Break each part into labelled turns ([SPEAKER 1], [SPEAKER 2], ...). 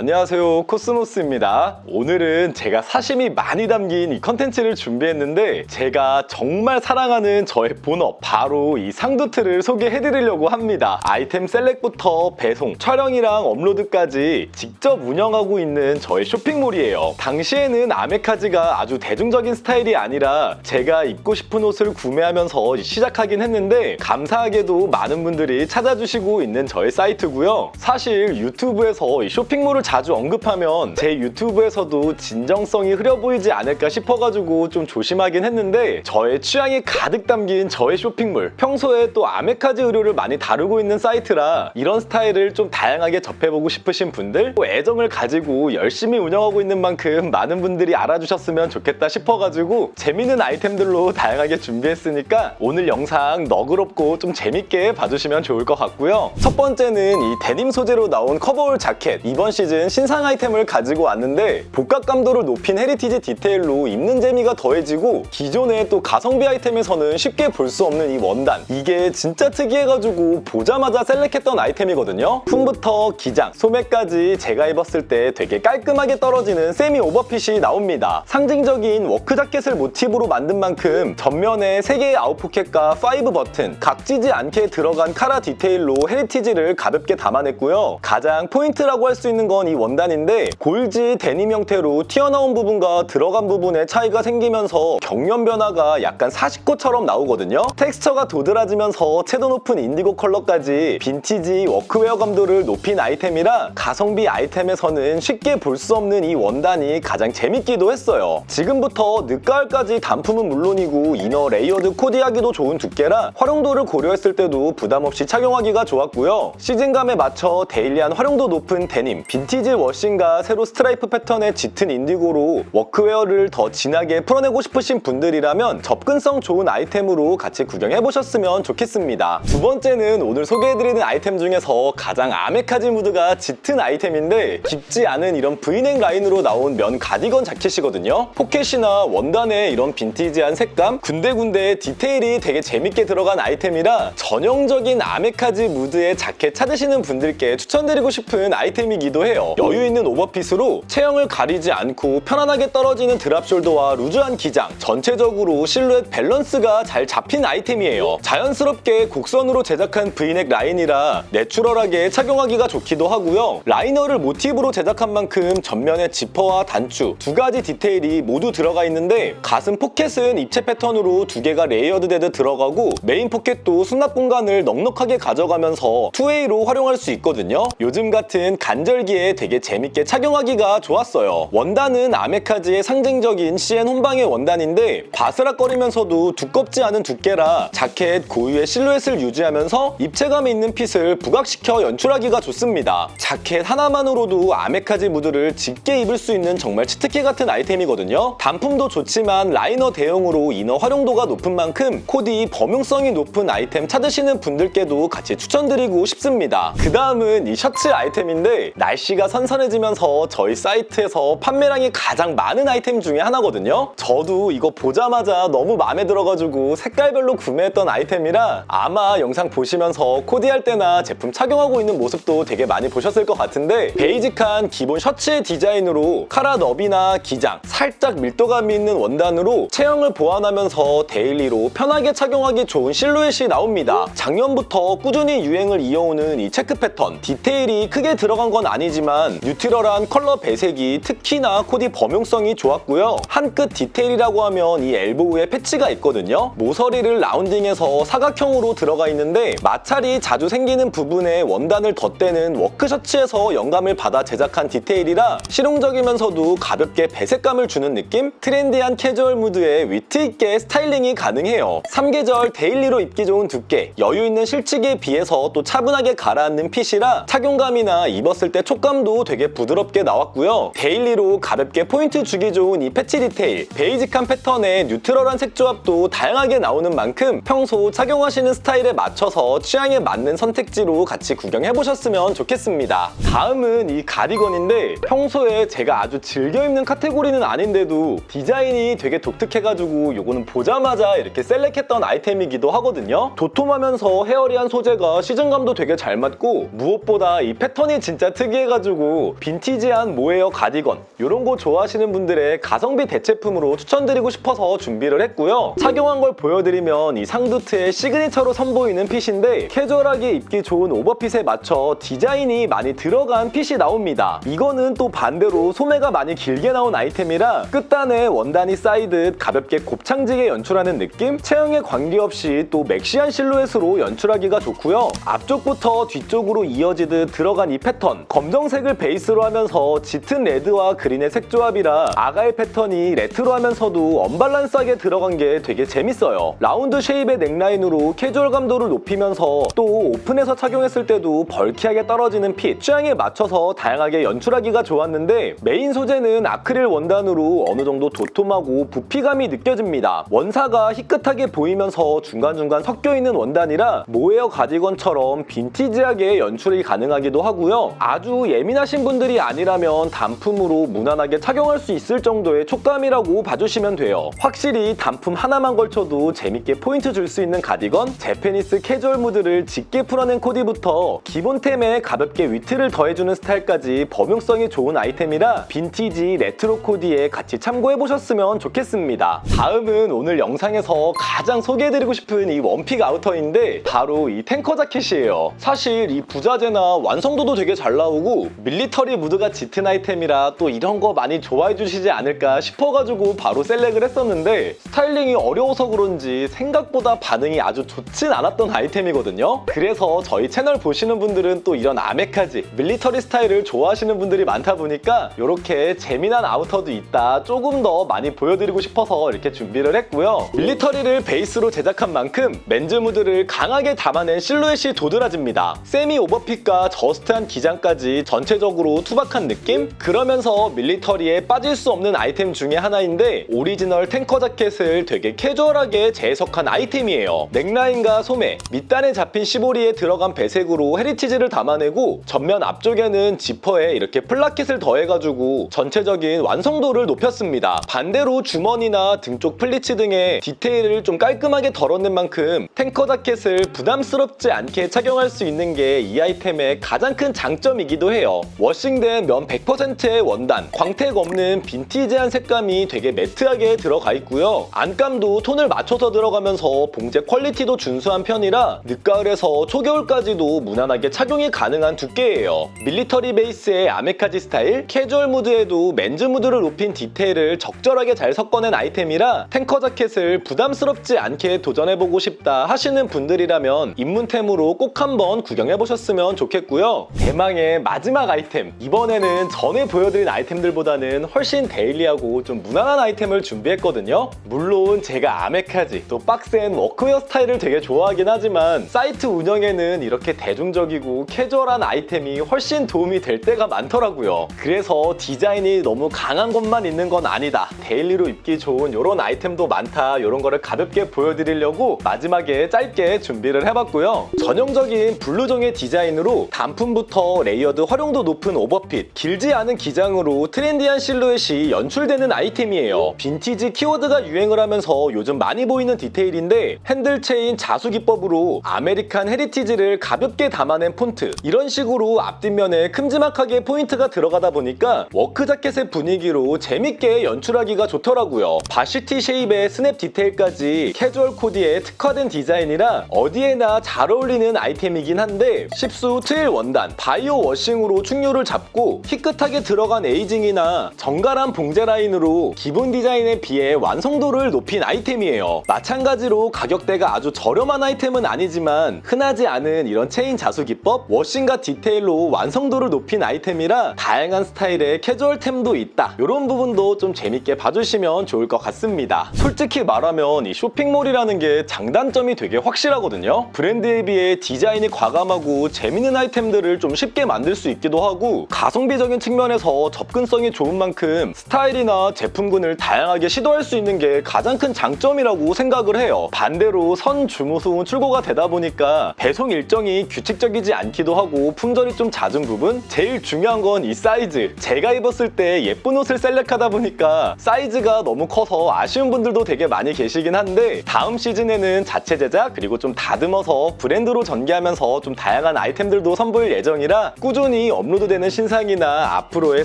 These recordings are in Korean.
[SPEAKER 1] 안녕하세요. 코스모스입니다. 오늘은 제가 사심이 많이 담긴 이 컨텐츠를 준비했는데 제가 정말 사랑하는 저의 본업 바로 이 상두트를 소개해드리려고 합니다. 아이템 셀렉부터 배송, 촬영이랑 업로드까지 직접 운영하고 있는 저의 쇼핑몰이에요. 당시에는 아메카지가 아주 대중적인 스타일이 아니라 제가 입고 싶은 옷을 구매하면서 시작하긴 했는데 감사하게도 많은 분들이 찾아주시고 있는 저의 사이트고요. 사실 유튜브에서 이 쇼핑몰을 자주 언급하면 제 유튜브에서도 진정성이 흐려 보이지 않을까 싶어가지고 좀 조심하긴 했는데 저의 취향이 가득 담긴 저의 쇼핑몰 평소에 또 아메카지 의류를 많이 다루고 있는 사이트라 이런 스타일을 좀 다양하게 접해보고 싶으신 분들 또 애정을 가지고 열심히 운영하고 있는 만큼 많은 분들이 알아주셨으면 좋겠다 싶어가지고 재밌는 아이템들로 다양하게 준비했으니까 오늘 영상 너그럽고 좀 재밌게 봐주시면 좋을 것 같고요. 첫 번째는 이 데님 소재로 나온 커버올 자켓. 이번 시즌 신상 아이템을 가지고 왔는데 복각 감도를 높인 헤리티지 디테일로 입는 재미가 더해지고 기존의 또 가성비 아이템에서는 쉽게 볼 수 없는 이 원단. 이게 진짜 특이해가지고 보자마자 셀렉했던 아이템이거든요. 품부터 기장, 소매까지 제가 입었을 때 되게 깔끔하게 떨어지는 세미 오버핏이 나옵니다. 상징적인 워크 자켓을 모티브로 만든 만큼 전면에 3개의 아웃포켓과 5 버튼 각지지 않게 들어간 카라 디테일로 헤리티지를 가볍게 담아냈고요. 가장 포인트라고 할 수 있는 건이 원단인데 골지 데님 형태로 튀어나온 부분과 들어간 부분에 차이가 생기면서 경련 변화가 약간 40코처럼 나오거든요. 텍스처가 도드라지면서 채도 높은 인디고 컬러까지 빈티지 워크웨어 감도를 높인 아이템이라 가성비 아이템에서는 쉽게 볼 수 없는 이 원단이 가장 재밌기도 했어요. 지금부터 늦가을까지 단품은 물론이고 이너 레이어드 코디하기도 좋은 두께라 활용도를 고려했을 때도 부담 없이 착용하기가 좋았고요. 시즌감에 맞춰 데일리한 활용도 높은 데님, 빈 티지 워싱과 세로 스트라이프 패턴의 짙은 인디고로 워크웨어를 더 진하게 풀어내고 싶으신 분들이라면 접근성 좋은 아이템으로 같이 구경해보셨으면 좋겠습니다. 두 번째는 오늘 소개해드리는 아이템 중에서 가장 아메카지 무드가 짙은 아이템인데 깊지 않은 이런 브이넥 라인으로 나온 면 가디건 자켓이거든요. 포켓이나 원단에 이런 빈티지한 색감, 군데군데 디테일이 되게 재밌게 들어간 아이템이라 전형적인 아메카지 무드의 자켓 찾으시는 분들께 추천드리고 싶은 아이템이기도 해요. 여유 있는 오버핏으로 체형을 가리지 않고 편안하게 떨어지는 드랍 숄더와 루즈한 기장, 전체적으로 실루엣 밸런스가 잘 잡힌 아이템이에요. 자연스럽게 곡선으로 제작한 브이넥 라인이라 내추럴하게 착용하기가 좋기도 하고요. 라이너를 모티브로 제작한 만큼 전면에 지퍼와 단추 두 가지 디테일이 모두 들어가 있는데 가슴 포켓은 입체 패턴으로 두 개가 레이어드 되듯 들어가고 메인 포켓도 수납 공간을 넉넉하게 가져가면서 투웨이로 활용할 수 있거든요. 요즘 같은 간절기에 되게 재밌게 착용하기가 좋았어요. 원단은 아메카지의 상징적인 CN 혼방의 원단인데 바스락거리면서도 두껍지 않은 두께라 자켓 고유의 실루엣을 유지하면서 입체감이 있는 핏을 부각시켜 연출하기가 좋습니다. 자켓 하나만으로도 아메카지 무드를 짙게 입을 수 있는 정말 치트키 같은 아이템이거든요. 단품도 좋지만 라이너 대용으로 이너 활용도가 높은 만큼 코디 범용성이 높은 아이템 찾으시는 분들께도 같이 추천드리고 싶습니다. 그 다음은 이 셔츠 아이템인데 날씨가 선선해지면서 저희 사이트에서 판매량이 가장 많은 아이템 중에 하나거든요. 저도 이거 보자마자 너무 마음에 들어가지고 색깔별로 구매했던 아이템이라 아마 영상 보시면서 코디할 때나 제품 착용하고 있는 모습도 되게 많이 보셨을 것 같은데 베이직한 기본 셔츠의 디자인으로 카라 너비나 기장, 살짝 밀도감이 있는 원단으로 체형을 보완하면서 데일리로 편하게 착용하기 좋은 실루엣이 나옵니다. 작년부터 꾸준히 유행을 이어오는 이 체크 패턴, 디테일이 크게 들어간 건 아니지만 뉴트럴한 컬러 배색이 특히나 코디 범용성이 좋았고요. 한 끗 디테일이라고 하면 이 엘보우에 패치가 있거든요. 모서리를 라운딩해서 사각형으로 들어가 있는데 마찰이 자주 생기는 부분에 원단을 덧대는 워크셔츠에서 영감을 받아 제작한 디테일이라 실용적이면서도 가볍게 배색감을 주는 느낌? 트렌디한 캐주얼 무드에 위트 있게 스타일링이 가능해요. 3계절 데일리로 입기 좋은 두께, 여유 있는 실측에 비해서 또 차분하게 가라앉는 핏이라 착용감이나 입었을 때 촉감 도 되게 부드럽게 나왔고요. 데일리로 가볍게 포인트 주기 좋은 이 패치 디테일, 베이직한 패턴에 뉴트럴한 색 조합도 다양하게 나오는 만큼 평소 착용하시는 스타일에 맞춰서 취향에 맞는 선택지로 같이 구경해보셨으면 좋겠습니다. 다음은 이 가디건인데 평소에 제가 아주 즐겨 입는 카테고리는 아닌데도 디자인이 되게 독특해가지고 요거는 보자마자 이렇게 셀렉했던 아이템이기도 하거든요. 도톰하면서 헤어리한 소재가 시즌감도 되게 잘 맞고 무엇보다 이 패턴이 진짜 특이해가지고 해가지고 빈티지한 모헤어 가디건 이런 거 좋아하시는 분들의 가성비 대체품으로 추천드리고 싶어서 준비를 했고요. 착용한 걸 보여드리면 이 상두트의 시그니처로 선보이는 핏인데 캐주얼하게 입기 좋은 오버핏에 맞춰 디자인이 많이 들어간 핏이 나옵니다. 이거는 또 반대로 소매가 많이 길게 나온 아이템이라 끝단에 원단이 쌓이듯 가볍게 곱창지게 연출하는 느낌? 체형에 관계없이 또 맥시한 실루엣으로 연출하기가 좋고요. 앞쪽부터 뒤쪽으로 이어지듯 들어간 이 패턴 검정 색을 베이스로 하면서 짙은 레드와 그린의 색조합이라 아가의 패턴이 레트로하면서도 언밸런스하게 들어간 게 되게 재밌어요. 라운드 쉐입의 넥라인으로 캐주얼 감도를 높이면서 또 오픈해서 착용했을 때도 벌키하게 떨어지는 핏 취향에 맞춰서 다양하게 연출하기가 좋았는데 메인 소재는 아크릴 원단으로 어느 정도 도톰하고 부피감이 느껴집니다. 원사가 희끗하게 보이면서 중간중간 섞여 있는 원단이라 모헤어 가디건처럼 빈티지하게 연출이 가능하기도 하고요. 아주 예 민하신 분들이 아니라면 단품으로 무난하게 착용할 수 있을 정도의 촉감이라고 봐주시면 돼요. 확실히 단품 하나만 걸쳐도 재밌게 포인트 줄 수 있는 가디건, 재패니스 캐주얼 무드를 짙게 풀어낸 코디부터 기본템에 가볍게 위트를 더해주는 스타일까지 범용성이 좋은 아이템이라 빈티지 레트로 코디에 같이 참고해보셨으면 좋겠습니다. 다음은 오늘 영상에서 가장 소개해드리고 싶은 이 원픽 아우터인데 바로 이 탱커 자켓이에요. 사실 이 부자재나 완성도도 되게 잘 나오고 밀리터리 무드가 짙은 아이템이라 또 이런 거 많이 좋아해 주시지 않을까 싶어가지고 바로 셀렉을 했었는데 스타일링이 어려워서 그런지 생각보다 반응이 아주 좋진 않았던 아이템이거든요. 그래서 저희 채널 보시는 분들은 또 이런 아메카지 밀리터리 스타일을 좋아하시는 분들이 많다 보니까 이렇게 재미난 아우터도 있다 조금 더 많이 보여드리고 싶어서 이렇게 준비를 했고요. 밀리터리를 베이스로 제작한 만큼 맨즈 무드를 강하게 담아낸 실루엣이 도드라집니다. 세미 오버핏과 저스트한 기장까지 전 체적으로 투박한 느낌? 그러면서 밀리터리에 빠질 수 없는 아이템 중에 하나인데 오리지널 탱커 자켓을 되게 캐주얼하게 재해석한 아이템이에요. 넥라인과 소매, 밑단에 잡힌 시보리에 들어간 배색으로 헤리티지를 담아내고 전면 앞쪽에는 지퍼에 이렇게 플라켓을 더해가지고 전체적인 완성도를 높였습니다. 반대로 주머니나 등 쪽 플리츠 등의 디테일을 좀 깔끔하게 덜어낸 만큼 탱커 자켓을 부담스럽지 않게 착용할 수 있는 게 이 아이템의 가장 큰 장점이기도 해요. 워싱된 면 100%의 원단, 광택 없는 빈티지한 색감이 되게 매트하게 들어가 있고요. 안감도 톤을 맞춰서 들어가면서 봉제 퀄리티도 준수한 편이라 늦가을에서 초겨울까지도 무난하게 착용이 가능한 두께예요. 밀리터리 베이스의 아메카지 스타일, 캐주얼 무드에도 맨즈 무드를 높인 디테일을 적절하게 잘 섞어낸 아이템이라 탱커 자켓을 부담스럽지 않게 도전해보고 싶다 하시는 분들이라면 입문템으로 꼭 한번 구경해보셨으면 좋겠고요. 대망의 마지막 아이템. 이번에는 전에 보여드린 아이템들보다는 훨씬 데일리하고 좀 무난한 아이템을 준비했거든요. 물론 제가 아메카지 또 빡센 워크웨어 스타일을 되게 좋아하긴 하지만 사이트 운영에는 이렇게 대중적이고 캐주얼한 아이템이 훨씬 도움이 될 때가 많더라고요. 그래서 디자인이 너무 강한 것만 있는 건 아니다. 데일리로 입기 좋은 이런 아이템도 많다. 이런 거를 가볍게 보여드리려고 마지막에 짧게 준비를 해봤고요. 전형적인 블루종의 디자인으로 단품부터 레이어드 활용 도 높은 오버핏, 길지 않은 기장으로 트렌디한 실루엣이 연출되는 아이템이에요. 빈티지 키워드가 유행을 하면서 요즘 많이 보이는 디테일인데 핸들 체인 자수 기법으로 아메리칸 헤리티지를 가볍게 담아낸 폰트 이런 식으로 앞뒷면에 큼지막하게 포인트가 들어가다 보니까 워크 자켓의 분위기로 재밌게 연출하기가 좋더라고요. 바시티 쉐입의 스냅 디테일까지 캐주얼 코디에 특화된 디자인이라 어디에나 잘 어울리는 아이템이긴 한데 십수 트일 원단 바이오 워싱으로 충료를 잡고 희끗하게 들어간 에이징이나 정갈한 봉제 라인으로 기본 디자인에 비해 완성도를 높인 아이템이에요. 마찬가지로 가격대가 아주 저렴한 아이템은 아니지만 흔하지 않은 이런 체인 자수 기법, 워싱과 디테일로 완성도를 높인 아이템이라 다양한 스타일의 캐주얼템도 있다. 이런 부분도 좀 재밌게 봐주시면 좋을 것 같습니다. 솔직히 말하면 이 쇼핑몰이라는 게 장단점이 되게 확실하거든요. 브랜드에 비해 디자인이 과감하고 재밌는 아이템들을 좀 쉽게 만들 수 있기 도 하고 가성비적인 측면에서 접근성이 좋은 만큼 스타일이나 제품군을 다양하게 시도할 수 있는 게 가장 큰 장점이라고 생각을 해요. 반대로 선 주무수운 출고가 되다 보니까 배송 일정이 규칙적이지 않기도 하고 품절이 좀 잦은 부분 제일 중요한 건 이 사이즈 제가 입었을 때 예쁜 옷을 셀렉하다 보니까 사이즈가 너무 커서 아쉬운 분들도 되게 많이 계시긴 한데 다음 시즌에는 자체 제작 그리고 좀 다듬어서 브랜드로 전개하면서 좀 다양한 아이템들도 선보일 예정이라 꾸준히 업로드되는 신상이나 앞으로의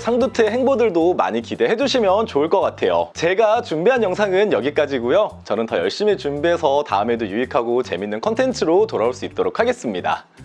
[SPEAKER 1] 상두트의 행보들도 많이 기대해 주시면 좋을 것 같아요. 제가 준비한 영상은 여기까지고요. 저는 더 열심히 준비해서 다음에도 유익하고 재밌는 컨텐츠로 돌아올 수 있도록 하겠습니다.